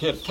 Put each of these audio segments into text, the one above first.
เขตไ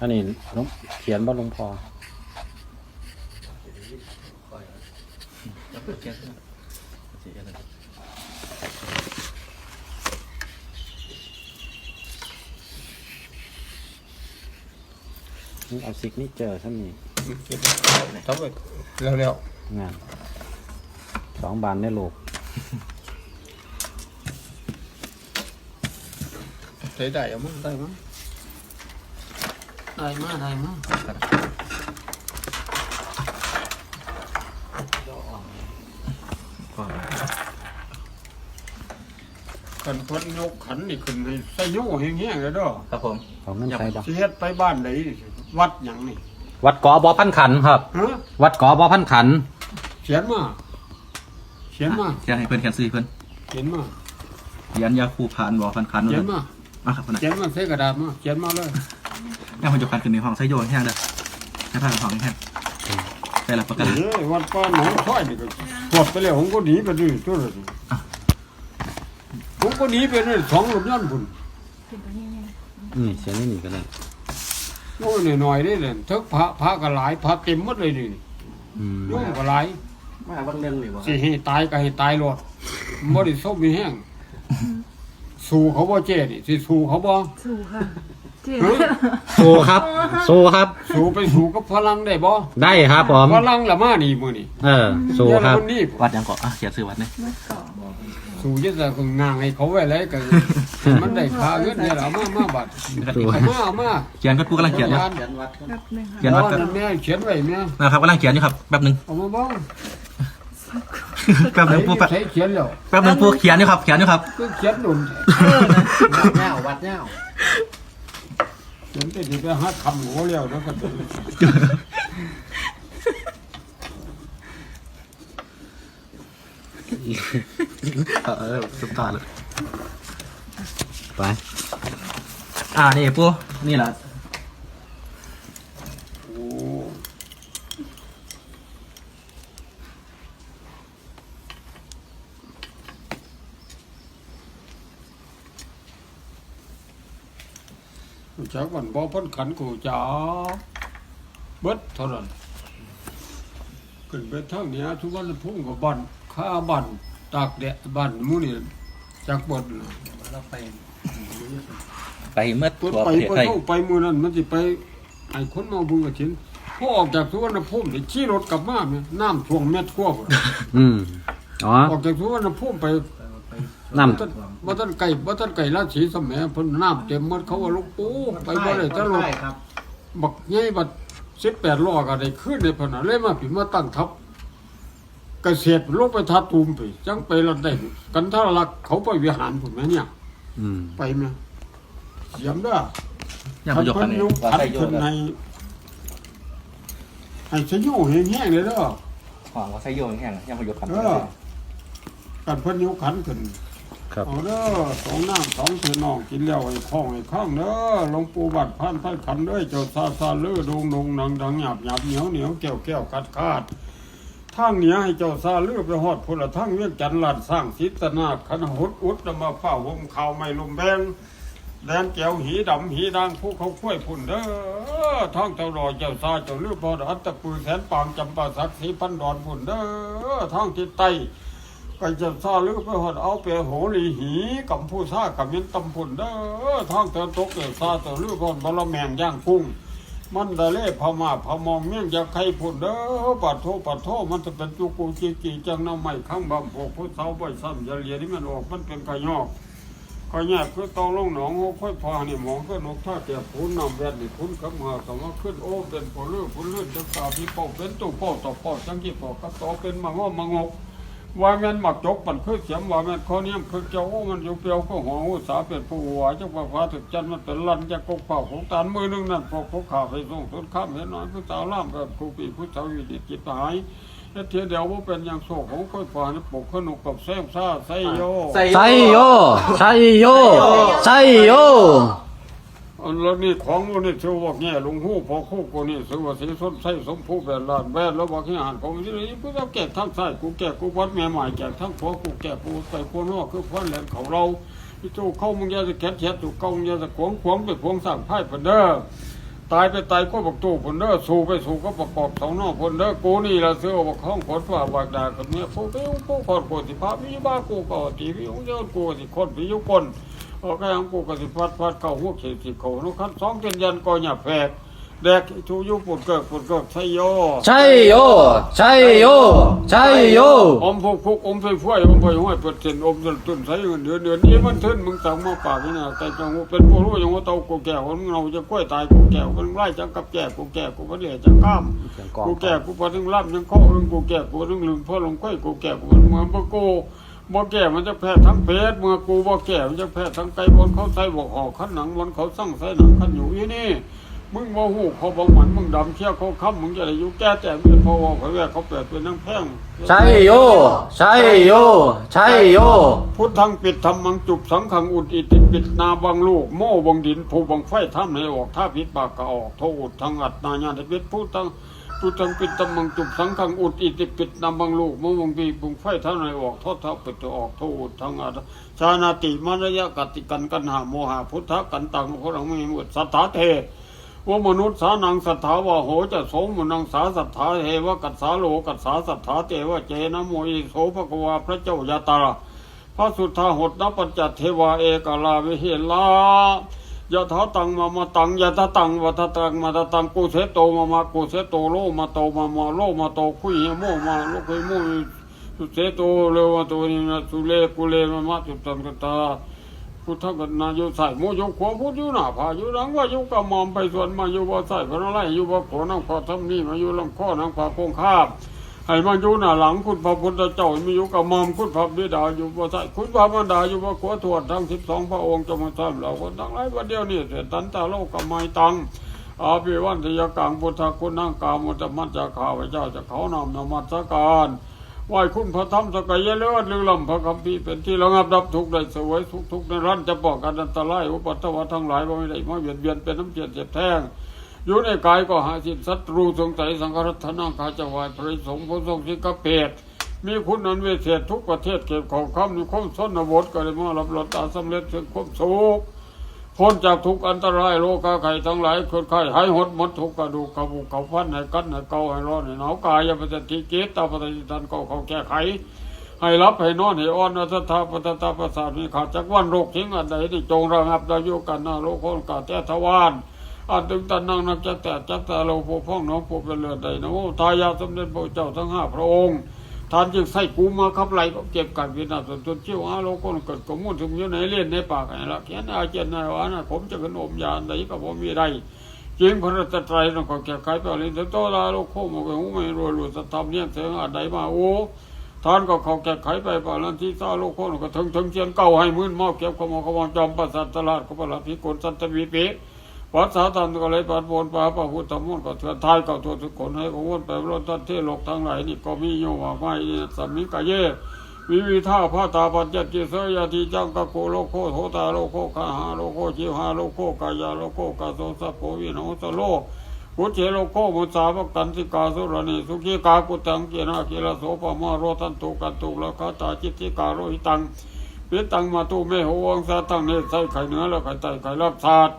อยู่เลยอันนี้หลวงเขียนบ่หลวงพอนี่เอาซิกนี่เจอท่านนี่ทำไปแล้วแล้วงานสองบานในโลกใช้ได้เอามั้งได้มั้ง ได้มาได้มากันเพิ่นยกขันนี่ขึ้นให้ใส่โย่แห้งๆเลยเด้อครับผมเอาเงินใส่บ่สิเฮ็ดไปบ้านไหนวัดหยังนี่วัดกอบอพันขันครับ ฮะวัดกอบอพันขันเขียนมาเขียนมาเขียนให้เพื่อนเขียนซื้อให้เพื่อนเขียนมาเขียนยาคูผ่านบ่อพันคันเขียนมามาครับคนไหนเขียนมาใส่กระดาษมาเขียนมาเลย ย่าคนจะคันขึ้นในห้องใช้โยนแห้งเด้อให้ผ่านห้องแห้งใส่หลักประกันเอ้ยวัดป้าหนองช้อยนี่ก็ปลดไปแล้วผมก็หนีไปดิตัวเลยผมก็หนีไปนี่สองรถยนต์พุ่นอืมเขียนนี่นี่ก็ได้โอ้ยหน่อยๆนี่เลยทึกพระพระก็หลายพระเต็มหมดเลยนี่อืมโยมก็หลายมาวันเรื่องหรือวะสิให้ตายก็ให้ตายรถบ่ได้ส้มมีแห้ง สู้เขาบ่เจ๊นี่สิสู้เขาบ่ถูกค่ะเจ๊ฮะโซครับโซครับ สู้ไปสู้กับพลังได้บ่ได้ครับผม พลังละมานี่มื้อนี่เออโซครับเดี๋ยวนี้วัดยังเกาะอะเขียนซื้อวัดเนี่ยเมื่อก่อนสู้จะแต่ก็งางให้เขาไว้เลยก็มันได้ค่าเงินเนี่ยล่ะมามาบัดโซเอามาเอามาเขียนก็กูกำลังเขียนอยู่ แป๊บหนึงเขีค่ะยนวัดอ๋อกันนั่นแม่เขียนไว้แม่นะครับกำลังเขียนอยู่ครับแป๊บหนึง เอามาบ้างแป๊บหนึงปูแป๊บใช้เขียนแล้วแป๊บหนึงปูเขียนอยู่ครับเขียนอยู่ครับ ก็เขียนหนุนเงาวัดเงา เขียนแต่ดีไปหาคำหัวเลี้ยวแล้วก็เป็นเออเออสุดตาเลยไป อ่านี่ปูนี่แหละ จากวันบ่พ้นขันกูจ้าเบิดเท่านั้นขึ้นไปทางเหนี้ทุกวันพุ่งกับบันข้าบันตากแดดบันหมู่นี่จากบดน่ะไปเมื่อตัวตัวไปประเทศไปไทยเข้าไปมือนั้นมันสิไปไอ้คนมาบุญกับชิ้นพอออกจากสุวรรณภูมินี่ขี่รถกลับมาเนี่ยน้ำท่วมเม็ดขั้วพุ่นอืมอ๋อออกจากสุวรรณภูมิไป น้บ่ต้นบ่ต้นไก่บ่ต้นไก่ราชสีสมัยเพิ่นน้ำเต็มหมดเขาว่าหลูกปูไปบ่ได้ตลอดบักใหญ่บัด18ล้อก็ได้ขึ้นได้พุ่นน่ะเลยมาผิมาตั้งทัพเกษตรลงไปทับตูมไปจังไปลัดได้ กันทารักเขาไปวิหารพุ่นแม่เนี่ยำอืมไปแม่เสียมเด้อย่าคนจะคันเพิ่เนี่ยยกว่าขันใส่โยขึ้นนในให้สยโแห้งๆเลยเด้อห้องว่าใส่โยนแห้งย่าคนจะคันเออ กันเพิ่นยกขันขึ้น ครับ เอาเด้อสองน้ำสองเถือน้องกินแล้วไอ้ข้องไอ้ข้างเด้อหลวงปู่บัดพันไผ่ขันเด้อเจ้าซาซาเลือดงดงนังดังหยาบหยาบเหนียวเหนียวแก้วแก้วกัดขาดทางเหนียให้เจ้าซาเลือไปฮอดพุ่นละทางเวียงจันทร์ลาดสร้างศิตนาคณะหุดอุดนำมาฝ้าห่มข่าวไม่ลมแบงแดนแก้วหีดำหีดังผู้เขาคุ้วยพุ่นเด้อท้องเจ้ารอเจ้าซาเจ้าลือบอดอัตตะปือแสนปางจำปาสักสีพันดอนพุ่นเด้อท้องทิศใต้ ไปเจ้าซาลือไปหอดเอาเปโหลีหีกัมผู้ซากับเมียนตำพุนเด้อท้องเตินตกเจ้าซาเจ้าลือบอดบลแมงย่างกุ้ง มันทะเลพม่าพมองเมี่ยงจะใครพูดเด้อปัดโทปัดโทมันจะเป็นจุกูจีกีจังน้ำใหม่ข้างบำพวกผู้สาวใบซ้ำจะเลียนี่มันออกมันเป็นกระยอกกระยกคือตอลงหนองโอ้ค่อยพานี่หมองก็นกท่าแก่พูนนำแวดนี่พูนกับมาสมว่าขึ้นโอ้เป็นผลเลือผลเลือจะตาพี่เป่าเป็นตู้เป่าต่อเป่าจังกี่ปอกกับต่อเป็นมังงอมังงก ว่าแม่นหมักจกปั่นคือเสียมว่าแม่นข้อนี้คือเจ้าโอ้มันอยู่เปรียวก็หัวอุตสาเป็นผู้หัวเจ้าว่าฟ้าถึกจันทร์มันเป็นลันจะกกเป่าของตานมือนึงนั่นพวกพวกข่าไปส่งต้นข้ามเห็นน้อยผู้สาวล่ามกับครูปีผู้สาววิจิตจิตหายแล้วเทียเดียวว่าเป็นอย่างโศกของค่อยฟ้านี่ปกขนุกกับแซมซ่าไซโยไซโยไซโยไซโยอัน แล้วนี่ของมันนี่ชื่อว่าแง่ลุงหู้พอคู่กูนี่ชื่อว่าสีส้นไส้สมผู้แบบลานแวดแล้วว่าขี้หันของนี่กูจะแก่ทั้งไส้กูแก่กูวัดแม่ใหม่แก่ทั้งผัวกูแก่กูไปกูนอกคือพันแหลนเขาเราที่จูเข้ามึงอยาจะแคทแคทจูเก้ามึงอยาจะขวงขวงไปขวงสั่งไพ่ผนเด้อตายไปตายก็บักตู้ผนเด้อสู้ไปสู้ก็ประกอบสองนอกผนเด้อกูนี่ละเสือบักข้องขนฝ่าบักดากับเมียผู้ไปอุ้งผู้ขอนกูสิพาพี่บ้ากูก็ตีพี่อุ้งเจ้ากูสิคนพี่ยุคน โอเคอังกูกสิพัดพัดเข้าหัวเขตสิเขานุคันสองเจนยันก็หยาแฝกแดกชูยุปุ่นเกิดปุ่นเกิดใช่โยไซโยไซโยไซโยอมพวกพวกอมไฟฟ้อยอมไฟห้อยเปิดเส้นอมจนตุนใส่เงินเดือนเดือนนี้มันทึนมึงสั่งมาปากนี่นะแต่จังหูเป็นผู้รู้ยังว่าเตากูแก่คนมึงเราจะกล้วยตายกูแก่คนไล่จังกับแก่กูแก่กูก็เดี๋ยวจะข้ามกูแก่กูพอถึงล่ำยังข้ออึงกูแก่กูถึงลืมพ่อลงก้อยกูแก่กูเหมือนบ่กู บ่แก่มันจะแพ้ทั้งเพศเมื่อกูบ่แก่มันจะแพ้ทั้งไก่บนเขาใส่บอกหอกขันหนังบนเขาสั่งใส่หนังขันอยู่ยี่นี่มึงบ่หูเขาบอกหมันมึงดำเชี่ยวเขาค้ำมึงจะได้อยู่แก่แต่ไม่พอว่าเขาแว่เขาเปิดเป็นนังแพงไซโยไซโยไซโยพุทธังปิดธรรมังจุบสังขังอุดอิติปิดนาบังลูก โม่บังดินผูบังไฟท่ามให้ออกท่าพิษปากกะออกโทอุดทางอัดนาญาติปิดพุทธัง พุทธังปิดธรรมังจุบสังขังอุดอิติปิดนาบังลูกโม่บังบีบังไฟท่ามให้ออกโทษท่าปิดตัวออกทอุดทางอัดชานาติมารยะกติกันกันหาโมหะพุทธกันตังพระองค์มีหมดสัทธาเทว่ามนุษย์สานังสัทธาวะโหจะโสมนังสาสัทธาเทวกัสสาโลกัสสาสัทธาเทวเจนะโมอิโสภควาพระเจ้ายาตาพระสุทธาหดนปัญจเทวาเอกลาวิเฮลา ยะถาตังมามาตังยะทะตังวัฏตังมาทะตังกุเสโตมามากุเสโตโลมาโตมามาโลมาโตคุยเฮโมมาโลคุยโมสุเสโตเลวะโตนินะสุเลกุเลมามาสุตังกตาพุทธกันนาอยู่ใส่โมอยู่ขวพุทธอยู่หน้าผาอยู่หลังว่าอยู่กระมอมไปส่วนมาอยู่บ่ใส่พระอไรอยู่บ่ขอนังพอทำนี่มาอยู่ลำข้อนังพาโคงคาบ ให้มาอยู่หน้าหลังคุณพระพุทธเจ้ามีอยู่กระหมอมคุณพระบิดาอยู่บ่ใส่คุณพระมารดาอยู่บ่ขวทวดทั้งสิบสองพระองค์จะมาทำเราคนทั้งหลายวันเดียวนี่เสร็จตันตาโลกกไมตังอาภิวันทยกังพุทธคุณนั่งกามุตตมัจจาข้าพเจ้าจะเขานำนมัสการไหวคุณพระธรรมสกายเลิศลือลำพระคำพีเป็นที่ระงับดับทุกข์ได้สวยทุกทุกในรันจะปองกันอันตรายอุปัตตวะทั้งหลายว่าไม่ได้มาเบียดเบียนเป็นน้ำเจียนเจ็บแท่ง อยู่ในกายก็หาสิทธิศัตรูสงสัยสังฆรัตนาคาจะไหวพระสงฆ์ผู้ทรงสิกเปตมีคุณนันเวเศษทุกประเทศเก็บของคำในคมสนบทก็ได้มารับรสตาสำเร็จถึงความสุขพ้นจากทุกอันตรายโรคาไข่ทั้งหลายคนไข้หายหดหมดทุกกระดูกกระบุกเขาฟันให้กัดให้เกาให้ร้อนให้หนาวกายยาปฏิทิเกตตาปฏิทันก็เขาแก้ไขให้รับให้นอนให้อ่อนอัตถาปตตาประสาทมีขาดจากวันโรคทิ้งอันใดที่จงระงับได้อยู่กันนาโลกคนกาแต้ทวาน อันตึงตันนังนักจักแต่จักแต่เราผู้พ้องน้องผู้เป็นเลือดใดนะโอ้ทายาสมเด็จพระเจ้าทั้งห้าพระองค์ท่านจึงใส่กูมาขับไล่ก็เก็บกันวินาศจนเชี่ยวอาโลกนเกิดกมุ่นถึงอยู่ในเล่นในปากไอ้ละเขียนอาเจนนายว่านะผมจะขึ้นอมยานใดก็ผมมีได้จริงพระตรัยต้องขอแก้ไขไปเลยแต่โตลาโลกโคมก็หูไม่รวยรวยจะทำเนี่ยเสียงอะไรมาโอ้ท่านก็เขาแก้ไขไปป่าลันที่ซาโลกโคนก็ถึงถึงเชียนเก่าให้มื่นมอบเก็บขโมยขโมยจอมประสัตตลาดก็ประหลาดพิกลสันตวีปี วัดสาตันก็เลยปัดบนปาพระพุทธมนต์ก็เถื่อนทายก็ทั่วทุกคนให้ขวนไปรถทันเทโลกทั้งหลายนี่ก็มีโยว่าไม่สามิกะเยวิวิท่าพระตาปัญจจิเสยทีจังกะโกโลโคโทตาโลโคกาหาโลโคชิวหาโลโคกายาโลโคกาโสสัพโพวิโนสโลกุเจโลโคมุสาวกันติกาสุรณีสุขีกากุตังเกนากิลโสปมาโรตันตุกันตุละคาตาจิตติกาโรหิตังปิตังมาตุเมหวังสาตังเนใส่ไข่เนื้อแล้วไข่ไตไข่รับศาสตร์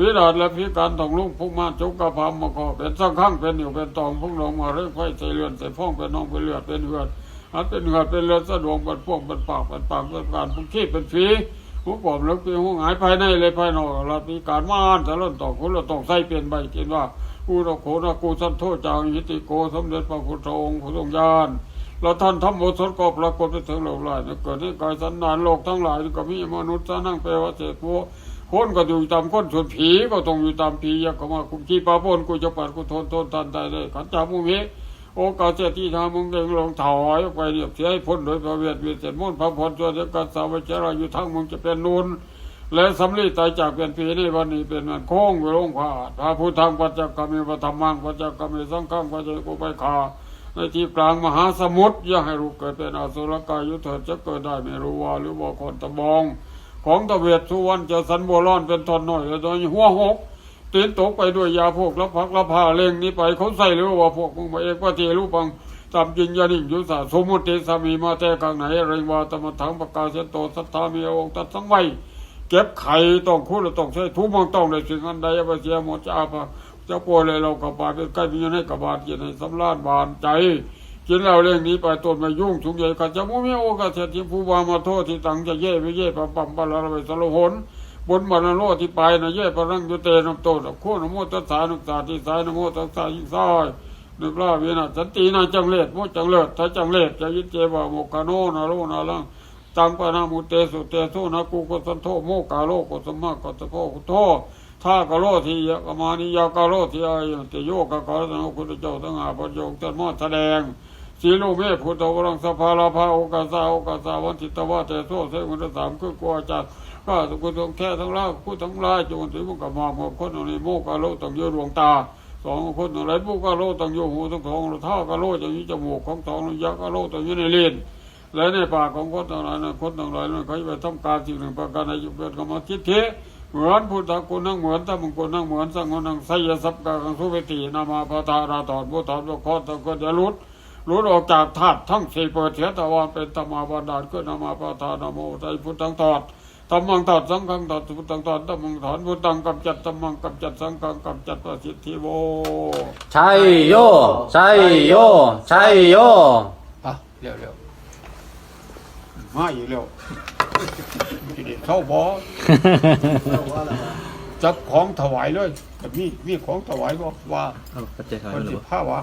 พิราชและพิการต้องลุกพุ่งมาจุกกระพามมาขอเป็นสังข้างเป็นอยู่เป็นตองพุ่งลงมาเรื่อยไฟใส่เลือนใส่ฟ้องเป็นน้องเป็นเลือดเป็นเหือดอันเป็นเหือดเป็นเลือดสะดวกเป็นพวกเป็นปากเป็นปากเป็นการพุ่งขี้เป็นฝีหัวปอมแล้วเป็นหัวหงายภายในเลยภายนอกเรามีการม่านแต่ล่นต่อคุณเราต้องใส่เปลี่ยนใบกินว่าอุรโคนากูสันโทจางยิติโกสมเด็จพระพุทธองค์ผู้ทรงญาณแล้วท่านทำโมสดก็ปรากฏไปถึงโลกหลายเกิดที่กายสันนานโลกทั้งหลายก็มีมนุษย์สนั่งเปรวเศษโว คนก็อยู่ตามคนส่วนผีก็ต้องอยู่ตามผีอยากเข้ามาคุมขี้ปาปนกูจะปัดกูทนทนทันตายได้ขันจามุมิโอกาสเจที่ทามึงเด้งลงถอยไปเรียบเสียให้พ้นโดยพระเวทเวทเสร็จมุ่นพระพรตัวเดียวกันสาวเจราอยู่ทั้งมึงจะเป็นนูนและสำลีตายจากเป็นผีในวันนี้เป็นวันโค้งไปลงผาพระพุทธังปัจจกรรมิปธรรมังปัจจกรรมิสังฆังปัจจกุไปขาในที่กลางมหาสมุทรอย่าให้ลูกเกิดเป็นอสุรกายยุทธเถิดจะเกิดได้ไม่รู้ว่าหรือว่าคนตะบอง ของตะเวทสุวรรณเจะสันโบร้อนเป็นทอนหน่อยแล้วตอนหัวหกตีนตกไปด้วยยาพวกรับพักรับผ้าเล่งนี้ไปเขาใส่หรือว่าพวกมึงมาเอกว่าเทรูปังตามจริงยานิ่งยุสาสมุติสามีมาแต่ข้างไหนเรงว่าตมถังประกาศเสนโตสัทธามีองค์ตัดสังไวเก็บไข่ต้องคู่เราต้องใช้ทุกมองต้องในสิ่งอันใดอย่าไปเสียหมดจะอาภาจะป่วยเลยเรากับบาดเป็นใกล้มีเงินให้กับบาดกินให้สำราญบานใจ กินเหล้าเรื่องนี้ไปตนม่ยุ่งสุงใหญ่กันจะมุ่งมีโอกาสเสียที่ผู้วามาโทษที่ตังจะเย่ไปเย่ปั๊มปั๊มปั๊มอะไปสารหนบนบรรโลที่ไปนะเย่ปรังยุเตนำโตนะโคนโมตัสสานุสาที่สายนโมตัสสายิ่งซ้ายนึกล่าเวนะสันตินาจังเลดโมจังเลศถ้าจังเลดจะยิเจวาโมกาโนนาโรนาลังตังปนามุเตสุเตสุนะกูกสันโทโมกาโลกุสมะกัตโพกุโทท่ากะโลทียะกมานิยากโลทีอายติโยกะกาลนะคุณเจ้าทั้งหาประโยคจันมอแสดง สีลูเมฆพุทธวรังสภาลาภาโอกาสาโอกาสาวันติตวะเตโซเสกุณสามคือกลัวจัดก็สุกุทงแค่ทั้งล่างผู้ทั้งลายจงถึงมุกมามหมดคนในโมกาโลตั้งอยู่ดวงตาสองคนอะไรผู้กาโลตั้งอยู่หูทั้งสองท่ากาโลจะมีจมูกของสองยักกาโลตั้งยู่ในเลนและในปากของคนต่างหลายนะคนต่างหลายนั้นเขาจะไปทำการสิ่งหนึ่งประการในยุคเป็นกรรมทิฏฐิเหมือนพุทธคุณนั่งเหมือนถ้ามึงคนนั่งเหมือนสังฆนั่งไสยสัพกากังสุเวตีนามาพาตาราตอดบุตรบุคอตะก็จะรุด รุดออกจากธาตุทั้งสี่เปิดเสียตะวันเป็นธรรมาบาดาลก็นามาพาตานาโมใจพุทธังตอดธรรมังตอดสังฆังตอดพุทธังตอดธรรมังถอนพุทธังกำจัดธรรมังกำจัดสังฆังกำจัดประสิทธิโวใชัยโยใชัยโยใชัยโยอะเร็วเร็วมาอีกเร็วทีนี้เข้าบ่จับของถวายเลยมีมีของถวายบอกว่าเอาปัจจัยถอยคนไปหรือสิเปล่าผ้าวะ